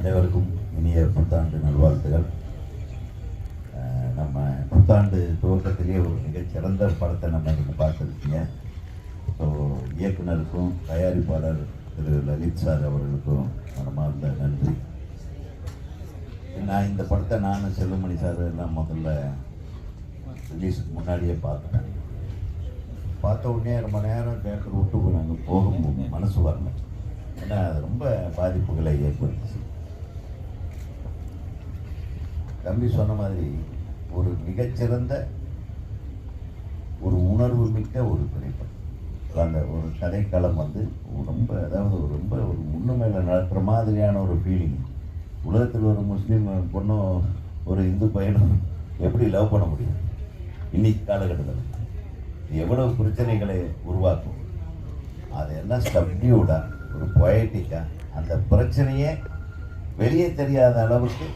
அனைவருக்கும் இனிய புத்தாண்டு நல்வாழ்த்துகள். நம்ம புத்தாண்டு துவக்கத்திலேயே ஒரு மிகச்சிறந்த படத்தை நம்ம இன்னைக்கு பார்த்துருக்கீங்க. ஸோ இயக்குனருக்கும் தயாரிப்பாளர் திரு லலித் சார் அவர்களுக்கும் மனமார்ந்த நன்றி. நான் இந்த படத்தை நான் செல்லுமணி சார் எல்லாம் முதல்ல ரிலீஸுக்கு முன்னாடியே பார்த்தேன். பார்த்த உடனே ரொம்ப நேரம் தேட்டர் விட்டு நாங்கள் போகும் மனசு வரணும் ஏன்னா அது ரொம்ப பாதிப்புகளை ஏற்படுத்துச்சு. தம்பி சொன்ன மாதிரி ஒரு மிகச்சிறந்த ஒரு உணர்வு மிக்க ஒரு திரைப்படம் அந்த ஒரு கதைக்களம் வந்து ரொம்ப அதாவது ரொம்ப ஒரு முன்னுமையில் நடக்கிற மாதிரியான ஒரு ஃபீலிங் உலகத்தில் ஒரு முஸ்லீம் பொண்ணும் ஒரு இந்து பையனும் எப்படி லவ் பண்ண முடியும்? இன்னைக்கு காலகட்டத்தில். எவ்வளவு பிரச்சனைகளை உருவாக்கும்? அது என்ன ஸ்டப்டியூடாக ஒரு பொயட்டிக்காக அந்த பிரச்சனையே வெளியே தெரியாத அளவுக்கு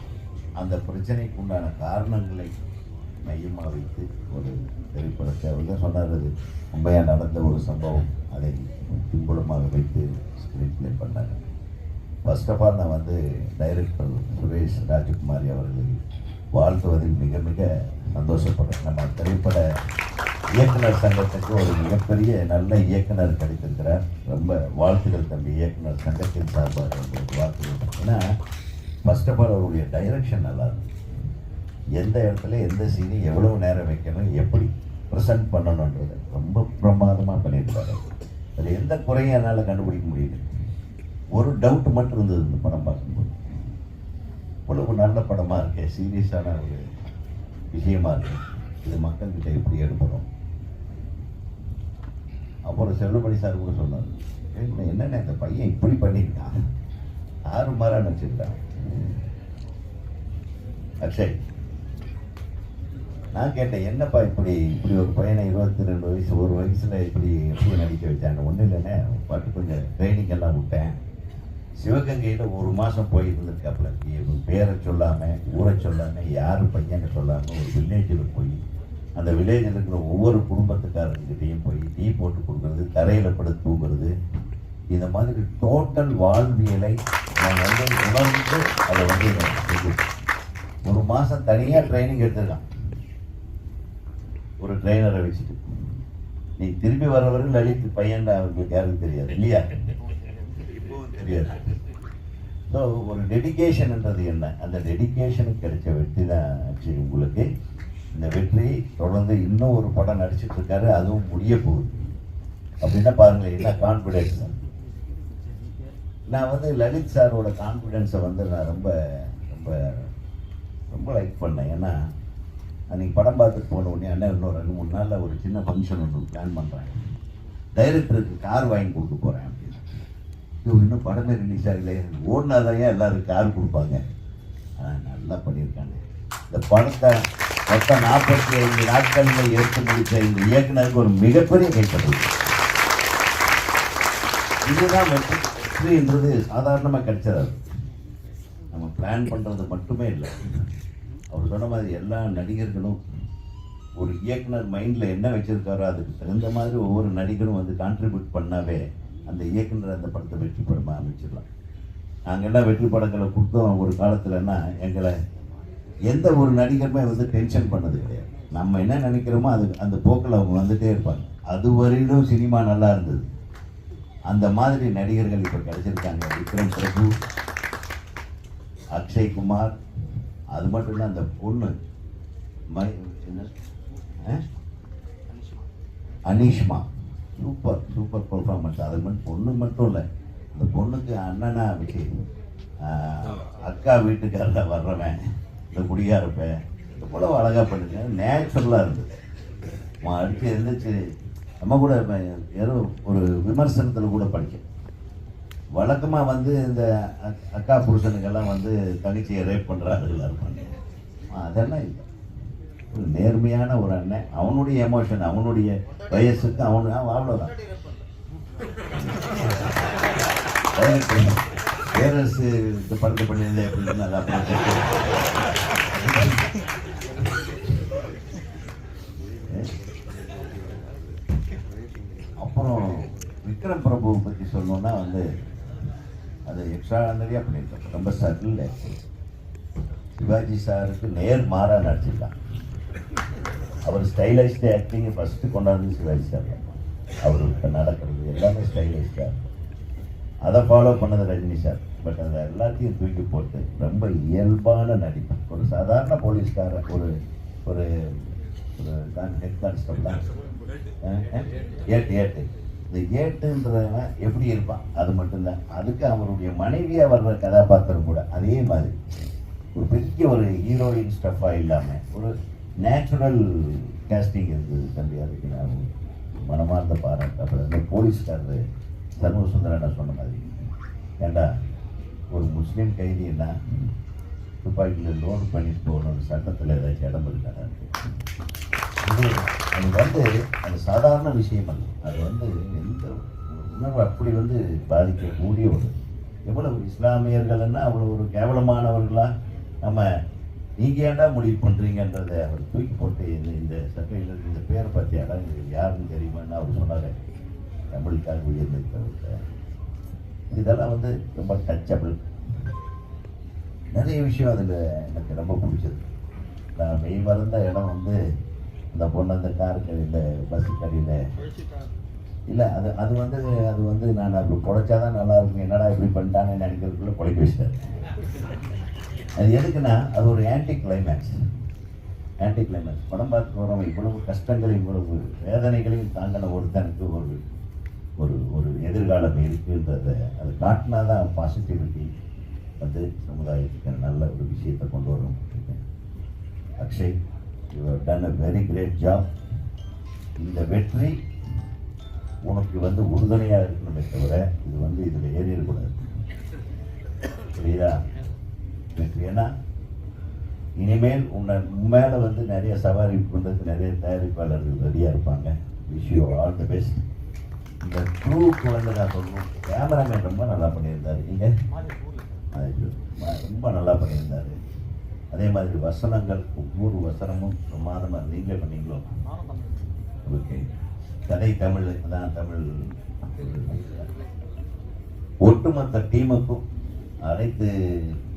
அந்த பிரச்சனைக்கு உண்டான காரணங்களை மையமாக வைத்து ஒரு திரைப்படத்தை அவர் தான் சொன்னார் அது உண்மையாக நடந்த ஒரு சம்பவம். அதை பின்புலமாக வைத்து ஸ்க்ரீன் ப்ளே பண்ணாங்க. ஃபர்ஸ்ட் ஆஃப் ஆல் நான் வந்து டைரக்டர் சுரேஷ் ராஜகுமாரி அவர்களை வாழ்த்துவதில் மிக மிக சந்தோஷப்படுறேன். நம்ம திரைப்பட இயக்குனர் சங்கத்துக்கு ஒரு மிகப்பெரிய நல்ல இயக்குனர் கிடைத்திருக்கிறார். ரொம்ப வாழ்த்துக்கள் தம்பி. இயக்குனர் சங்கத்தின் சார்பாக உங்களுக்கு வாழ்த்துக்கள். ஏன்னா ஃபர்ஸ்ட் ஆஃப் ஆல் அவருடைய டைரக்ஷன் நல்லா இருக்கும் எந்த இடத்துல எந்த சீனு எவ்வளவு நேரம் வைக்கணும் எப்படி ப்ரெசென்ட் பண்ணணுன்றது ரொம்ப பிரமாதமாக பண்ணியிருக்காரு அதில் எந்த குறையும் என்னால் கண்டுபிடிக்க முடியல ஒரு டவுட் மட்டும் இருந்தது இந்த படம் பார்க்கும்போது. இவ்வளவு நல்ல படமாக இருக்கே சீரியஸான ஒரு விஷயமா இருக்கு. இது மக்கள்கிட்ட எப்படி எடுக்கணும் அப்புறம் செல்லுபடி சார் கூட சொன்னார் என்னென்ன இந்த பையன் இப்படி பண்ணியிருக்கான்? ஆறு மாறாக நினச்சிருக்கான் அக்ஷய் நான் கேட்டேன் என்னப்பா இப்படி இப்படி ஒரு பையனை இருபத்தி ரெண்டு வயசு ஒரு வயசுல இப்படி எப்படி நடிக்க வச்சாங்க ஒன்றும் இல்லைண்ணே பாட்டு கொஞ்சம் ட்ரைனிங் எல்லாம் விட்டேன். சிவகங்கையில் ஒரு மாதம் போயிருந்துருக்காப்புல இவன் பேரை சொல்லாமல் ஊரை சொல்லாமல் யார் பையனை சொல்லாமல் ஒரு வில்லேஜில் போய் அந்த வில்லேஜில் இருக்கிற ஒவ்வொரு குடும்பத்துக்காரங்கிட்டையும் போய் டீ போட்டு கொடுக்குறது தரையில் படுத்து தூங்குறது இந்த மாதிரி டோட்டல் வாழ்வியலை நான் வந்து உணர்ந்து அதை வந்து ஒரு மாதம் தனியாக ட்ரைனிங் எடுத்துக்கலாம் ஒரு ட்ரைனரை வச்சுட்டு. நீ திரும்பி வர லலித் பையன் அவங்களுக்கு யாருக்கும் தெரியாது இல்லையா? இப்பவும் தெரியாது. ஸோ ஒரு டெடிக்கேஷன்ன்றது என்ன? அந்த டெடிக்கேஷனுக்கு கிடைச்ச வெற்றி தான் ஆக்சுவலி உங்களுக்கு. இந்த வெற்றி தொடர்ந்து இன்னும் ஒரு படம் நடிச்சிட்டு இருக்காரு அதுவும் முடிய போகுது. அப்படின்னா பாருங்களேன் என்ன கான்ஃபிடென்ஸ் நான் வந்து லலித் சாரோட கான்ஃபிடென்ஸை வந்து நான் ரொம்ப ரொம்ப ரொம்ப லைக் பண்ணேன். ஏன்னா அன்றைக்கி படம் பார்த்துட்டு போன உடனே அண்ணன் இன்னும் ரெண்டு மூணு நாளில் ஒரு சின்ன ஃபங்க்ஷன் ஒன்று பிளான் பண்ணுறேன் டைரக்டருக்கு கார் வாங்கி கொடுக்க போகிறேன் அப்படின்னு. இது இன்னும் படமே ரிலீஸ் ஆகல ஓடினாதான் எல்லோரும் கார் கொடுப்பாங்க. ஆனால் நல்லா பண்ணியிருக்காங்க. இந்த படத்தை மொத்தம் நாற்பத்தி ஐந்து நாட்களில் எடுத்து முடித்த இந்த இயக்குனருக்கு ஒரு மிகப்பெரிய கைப்பற்று இதுதான் வெற்றி. வெற்றின்றது சாதாரணமாக கிடைச்சது நம்ம பிளான் பண்ணுறது மட்டுமே இல்லை. அவர் சொன்ன மாதிரி எல்லா நடிகர்களும் ஒரு இயக்குனர் மைண்டில் என்ன வச்சிருக்காரோ அதுக்கு தகுந்த மாதிரி ஒவ்வொரு நடிகரும் வந்து கான்ட்ரிபியூட் பண்ணாவே அந்த இயக்குனர் அந்த படத்தை வெற்றி படமாக அமைச்சிடலாம். நாங்கள்லாம் வெற்றி படங்களை கொடுத்தோம் ஒரு காலத்தில்னா எங்களை எந்த ஒரு நடிகருமே வந்து டென்ஷன் பண்ணது கிடையாது. நம்ம என்ன நினைக்கிறோமோ அது அந்த போக்கில் அவங்க வந்துகிட்டே இருப்பாங்க. அது வரையிலும் சினிமா நல்லா இருந்தது. அந்த மாதிரி நடிகர்கள் இப்போ கிடைச்சிருக்காங்க. விக்ரம் பிரபு அக்ஷய் குமார் அது மட்டும் இல்லை அந்த பொண்ணு. மை என்ன? அனீஷ்மா. சூப்பர் சூப்பர் பர்ஃபார்மன்ஸ் அது மட்டும் பொண்ணு மட்டும் இல்லை. அந்த பொண்ணுக்கு அண்ணனா விஜய். அக்கா வீட்டுக்காரில் வர்றவன். இந்த குடியாரப்பேன் இவ்வளோ அழகாக பண்ணுங்க நேச்சுரலாக இருந்தது. அவன் அடித்து எழுந்திரிச்சு நம்ம கூட இப்ப ஏதோ ஒரு விமர்சனத்தில் கூட படித்தேன் வழக்கமாக வந்து இந்த அக்- அக்கா புருஷனுக்கெல்லாம் வந்து தங்கச்சியை ரேப் பண்ணுறாருல இருப்பாங்க அதெல்லாம் இல்லை. ஒரு நேர்மையான ஒரு அண்ணன் அவனுடைய எமோஷன் அவனுடைய வயசுக்கு அவனு அவ்வளோதான் பேரரசு படத்தை பண்ணியிருந்தேன் அப்படின்னு நல்லா அப்புறம் விக்ரம் பிரபு பற்றி சொல்லணும்னா வந்து அது எக்ஸ்ட்ராடனரியாக பண்ணியிருக்காங்க ரொம்ப சட்டில் சிவாஜி சாருக்கு நேர் மாறா நடிச்சிருக்கான் அவர் ஸ்டைலைஸ்டு ஆக்டிங் ஃபஸ்ட்டு கொண்டாந்து சிவாஜி சார் தான். அவருக்கு நடக்கிறது எல்லாமே ஸ்டைலைஸ்டாக இருக்கும். அதை ஃபாலோ பண்ணது ரஜினி சார். பட் அதை எல்லாத்தையும் தூக்கி போட்டு ரொம்ப இயல்பான நடிப்பு. ஒரு சாதாரண போலீஸ்காரர் ஒரு ஒரு ஒரு ஹெட் கான்ஸ்டபிளா ஏட்டு ஏட்டு. இந்த ஏட்டுன்றவன் எப்படி இருப்பான்? அது மட்டும்தான் அதுக்கு அவருடைய மனைவியாக வர்ற கதாபாத்திரம் கூட அதே மாதிரி. ஒரு பெரிய ஒரு ஹீரோயின் ஸ்டஃபாக இல்லாமல் ஒரு நேச்சுரல் கேஸ்டிங் இருந்தது தம்பி அதுக்கு நான் மனமார்ந்த பாராட்டு. அப்புறம் இந்த போலீஸ்காரர் சர்வ சுந்தரன் சொன்ன மாதிரி. ஏண்டா ஒரு முஸ்லீம் கைதின்னா துப்பாக்கியில் லோன் பண்ணிட்டு போகணும் சட்டத்தில் ஏதாச்சும் இடம் இருக்காடா இது அது வந்து அது சாதாரண விஷயம் அல்ல. அது வந்து எந்த உணர்வு அப்படி வந்து பாதிக்கக்கூடிய ஒரு எவ்வளவு இஸ்லாமியர்கள்னா அவ்வளோ ஒரு கேவலமானவர்களாக நம்ம நீங்கள் ஏன்டா முடிவு பண்ணுறீங்கன்றதை அவர் தூக்கி போட்டு இந்த இந்த சட்டையில் இந்த பேரை பார்த்தியாடா இது யாருன்னு தெரியுமான்னு அவர் சொன்னார். தமிழுக்காக உயர்ந்திருக்கிறவர்கிட்ட இதெல்லாம் வந்து ரொம்ப டச்சபிள் நிறைய விஷயம் அதில் எனக்கு ரொம்ப பிடிச்சது. நான் மெய் மறந்த இடம் வந்து இந்த பொண்ணு அந்த கார் கடையில் பஸ் கடையில் இல்லை அது அது வந்து அது வந்து நான் அப்படி குழைச்சாதான் நல்லா இருக்கும். என்னடா இப்படி பண்ணிட்டாங்கன்னு நினைக்கிறதுக்குள்ள பொழைக்க வச்சிட்டாரு அது எதுக்குன்னா அது ஒரு ஆன்டி கிளைமேக்ஸ் ஆன்டி கிளைமேக்ஸ் படம் பார்த்து போகிறவங்க இவ்வளவு கஷ்டங்கள் இவ்வளவு வேதனைகளையும் தாங்கின ஒருத்தனுக்கு ஒரு ஒரு ஒரு எதிர்காலம் இருக்குன்றத அது காட்டினா தான் பாசிட்டிவிட்டி வந்து சமுதாயத்துக்கு நல்ல ஒரு விஷயத்தை கொண்டு வரும். Akshay you have done a very great job இந்த வெற்றி உனக்கு வந்து உறுதுணையாக இருக்கணுமே தவிர இது வந்து இதில் ஏறிடக்கூடாது புரியுதா? வெற்றி ஏன்னா இனிமேல் உன்னை மேலே வந்து நிறைய சவாரி பண்ணுறதுக்கு நிறைய தயாரிப்பாளர்கள் ரெடியாக இருப்பாங்க. Wish you all the best இந்த க்ரூக்கு வந்து நான் சொல்லணும். கேமராமேன் ரொம்ப நல்லா பண்ணியிருந்தார். நீங்கள் ரொம்ப நல்லா பண்ணியிருந்தார். அதே மாதிரி வசனங்கள் ஒவ்வொரு வசனமும் பிரமாதமாக நீங்களே பண்ணீங்களோ? ஓகே. கதை தமிழ் தான் தமிழ் ஒட்டுமொத்த டீமுக்கும் அனைத்து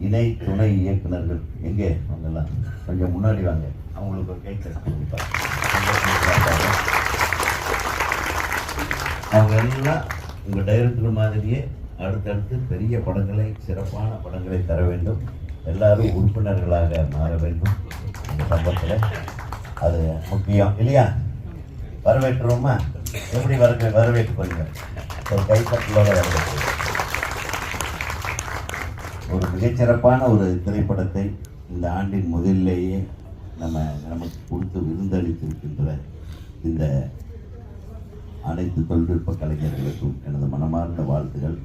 இணை துணை இயக்குனர்கள் எங்கே? அவங்கெல்லாம் கொஞ்சம் முன்னாடி வாங்க. அவங்களுக்கு ஒரு கை கொடுப்பாங்க. அவங்க எல்லாம் உங்கள் டைரக்டர் மாதிரியே அடுத்தடுத்து பெரிய படங்களை சிறப்பான படங்களை தர வேண்டும். எல்லாரும் உறுப்பினர்களாக மாற வேண்டும் இந்த சம்பவத்தில் அது முக்கியம். இல்லையா? வரவேற்றுவோமா எப்படி வரவே வரவேற்று பண்ணுங்க ஒரு கைப்பற்றலோட வரவேற்று ஒரு மிகச்சிறப்பான ஒரு திரைப்படத்தை இந்த ஆண்டின் முதலிலேயே நம்ம நமக்கு கொடுத்து விருந்தளித்திருக்கின்ற இந்த அனைத்து தொழில்நுட்ப கலைஞர்களுக்கும் எனது மனமார்ந்த வாழ்த்துகள்.